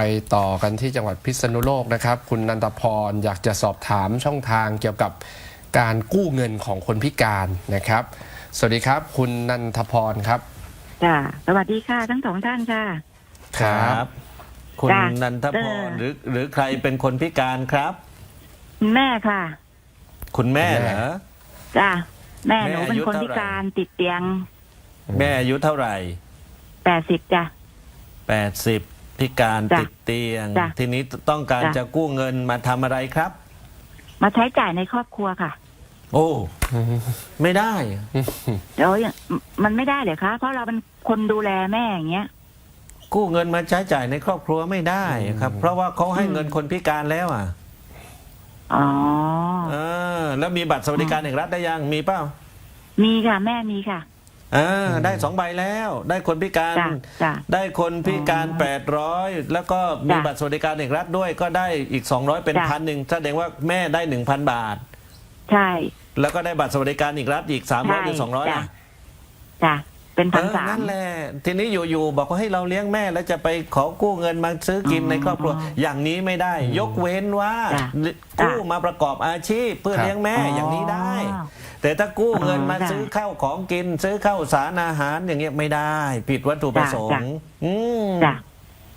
ไปต่อกันที่จังหวัดพิษณุโลกนะครับ คุณนันทพรอยากจะสอบถามช่องทางเกี่ยวกับการกู้เงินของคนพิการนะครับ สวัสดีครับ คุณนันทพรครับจ้าสวัสดีค่ะทั้งสองท่านค่ะคุณจ้ะนันทพเอรอหรือหรือใครเป็นคนพิการครับ คุณแม่ค่ะคุณแม่คุณแม่เหรอ จ้าแม่แม่หนูเป็นอายุคนเท่าพิไหร่ การติดเตียงแม่อายุเท่าไหร่แปดสิบจ้ะแปดสิบ พิการจ้ะติดเตียง จ้ะทีนี้ต้องการจ้ะ จะกู้เงินมาทำอะไรครับ มาใช้จ่ายในครอบครัวค่ะโอ้ ไม่ได้ เดี๋ยวอย่างมันไม่ได้เลยคะเพราะเราเป็นคนดูแลแม่อย่างเงี้ย กู้เงินมาใช้จ่ายในครอบครัวไม่ได้ครับ เพราะว่าเขาให้เงินคนพิการแล้วอะอ๋อ เออแล้วมีบัตรสวัสดิการแห่งรัฐได้ยังมีเปล่า มีค่ะแม่มีค่ะ อ่าได้สองใบแล้ว ได้คนพิการ จ้ะจ้ะ ได้คนพิการอ๋อแปดร้อยแล้วก็มีจ้ะบัตรสวัสดิการแห่งรัฐด้วย ก็ได้อีก200เป็นจ้ะ พันหนึ่งแสดงว่าแม่ได้1,000บาท ใช่แล้วก็ได้บัตรสวัสดิการอีกรัฐอีก300หรือ200จ้ะอะจ้ะเป็นเอพันอสาม นั่นแหละทีนี้อยู่ๆบอกว่าให้เราเลี้ยงแม่แล้วจะไปขอกู้เงินมาซื้อกินอ๋อในครอบครัว อย่างนี้ไม่ได้ ยกเว้นว่าจ้ะกู้มาประกอบอาชีพเพื่อครับ เลี้ยงแม่อ๋อออย่างนี้ได้ แต่ถ้ากู้เงินมาอ๋อจ้ะซื้อข้าวของกิน ซื้อข้าวสารอาหารอย่างเงี้ยไม่ได้ ผิดวัตถุประสงจ้ะค์ อืมจ้ะ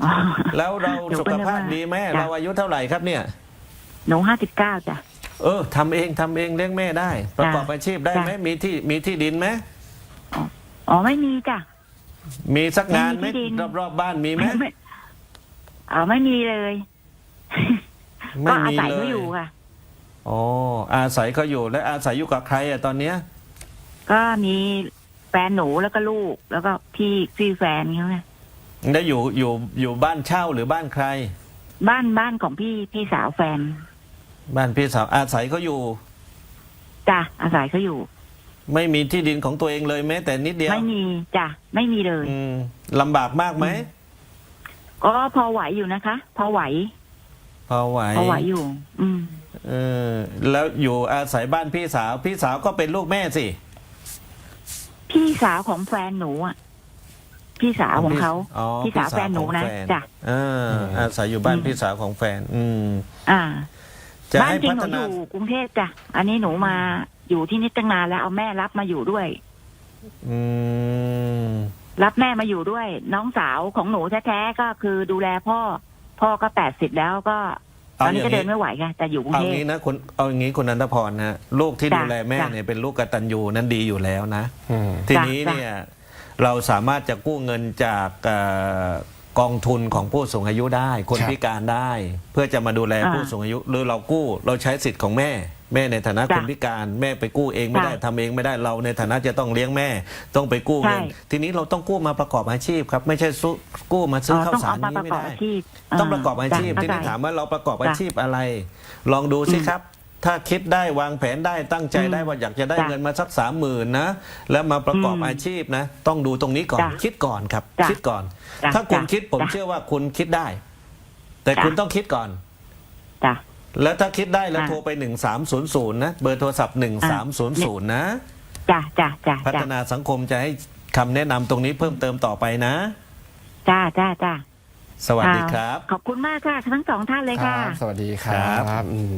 อ๋อ แล้วเราหนูสุก็ขนึกภาพว่าดีแม่จ้ะ เราอายุเท่าไหร่ครับเนี่ย หนูห้าสิบเก้าจ้ะ เออทำเองทำเองเลี้ยงแม่ได้ ประกอบอาชีพได้ไหมจ้ะ มีที่มีที่ดินไหมอ๋อไม่มีจ้ะ มีสักงานไหมไม่มีที่ดิน รอบรอบๆบ้านมีไหมไม่อ๋อไม่มีเลยไม่ก็อามีศัยเลเขายอยู่ค่ะ อ๋ออาศัยเขาอยู่และอาศัยอยู่กับใครอะตอนเนี้ยก็มีแฟนหนูแล้วก็ลูกแล้วก็พี่พี่แฟนเขาไงได้อยู่อยู่อยู่บ้านเช่าหรือบ้านใคร บ้านบ้านของพี่พี่สาวแฟน บ้านพี่สาวอาศัยเขาอยู่ จ้ะอาศัยเขาอยู่ ไม่มีที่ดินของตัวเองเลยแม้แต่นิดเดียวไม่มีจ้ะไม่มีเลย อืมลำบากมากไหมก็พอไหวอยู่นะคะ พอไหว พอไหว พอไหวอยู่ อืมเออ แล้วอยู่อาศัยบ้านพี่สาว พี่สาวก็เป็นลูกแม่สิ พี่สาวของแฟนหนูอะ พี่สาวของเขาอ๋อพี่สาวแฟนหนูนะของแฟจ้ะเอออาศัยอยู่บ้านอืมพี่สาวของแฟน อืม อ่าจะบ้านให้จริงพัหนูฒอนายู่กรุงเทพจ้ะอันนี้หนูมาอยู่ที่นี่ตั้งนานแล้วเอาแม่รับมาอยู่ด้วย อืมรับแม่มาอยู่ด้วย น้องสาวของหนูแท้ๆก็คือดูแลพ่อ พ่อก็แปดสิบแล้วก็ ตอนนี้ก็เดินไม่ไหวไงแต่อยู่กรุงเอาเทพ งี้นะคุณเอาอย่างนี้คุณนันทพรนะฮะลูกที่จ้ะดูแลแม่จ้ะเนี่ยเป็นลูกกตัญญูนั้นดีอยู่แล้วนะ อืม ทีจ้ะนี้จ้ะ เนี่ยเราสามารถจะกู้เงินจากเอ่อกองทุนของผู้สูงอายุได้ คนครับ พิการได้ เพื่อจะมาดูแลอ่าผู้สูงอายุหรือเรากู้เราใช้สิทธิ์ของแม่ แม่ในฐานะจ้ะคนพิการแม่ไปกู้เองไม่ได้จ้ะทำเองไม่ได้เราในฐานะจะต้องเลี้ยงแม่ต้องไปกู้เงินใช่ทีนี้เราต้องกู้มาประกอบอาชีพครับไม่ใช่สู้กู้มาซื้ออ๋อข้าวต้องสารเอามานี้ประไม่กอบได้อาชีพต้องประกอบอาชีพจ้ะที่นี่เข้ใจถามว่าเราประกอบอาจ้ะชีพอะไร ลองดูสิครับถ้าคิดได้วางแผนได้ตั้งใจอืมได้ว่าอยากจะได้จ้ะเงินมาสักสามหมื่นนะ แล้วมาประกอบอืมอาชีพนะ ต้องดูตรงนี้ก่อนจ้ะคิดก่อนครับจ้ะคิดก่อนจ้ะถ้าคุณจ้ะคิดผมจ้ะเชื่อว่าคุณคิดได้ แต่จ้ะคุณต้องคิดก่อนจ้ะ แล้วถ้าคิดได้แล้วอะ โทรไป 1300 นะ เบอร์โทรศัพท์ 1300 นะ จ้ะจ้ะจ้ะพัฒจ้ะนาสังคมจะให้คำแนะนำตรงนี้เพิ่มเติมต่อไปนะ จ้าจ้าจ้าสวัสดีครับขอบคุณมากค่ะ ทั้งสองท่านเลยคค่ะรับสวัสดีคครัรับ บอืม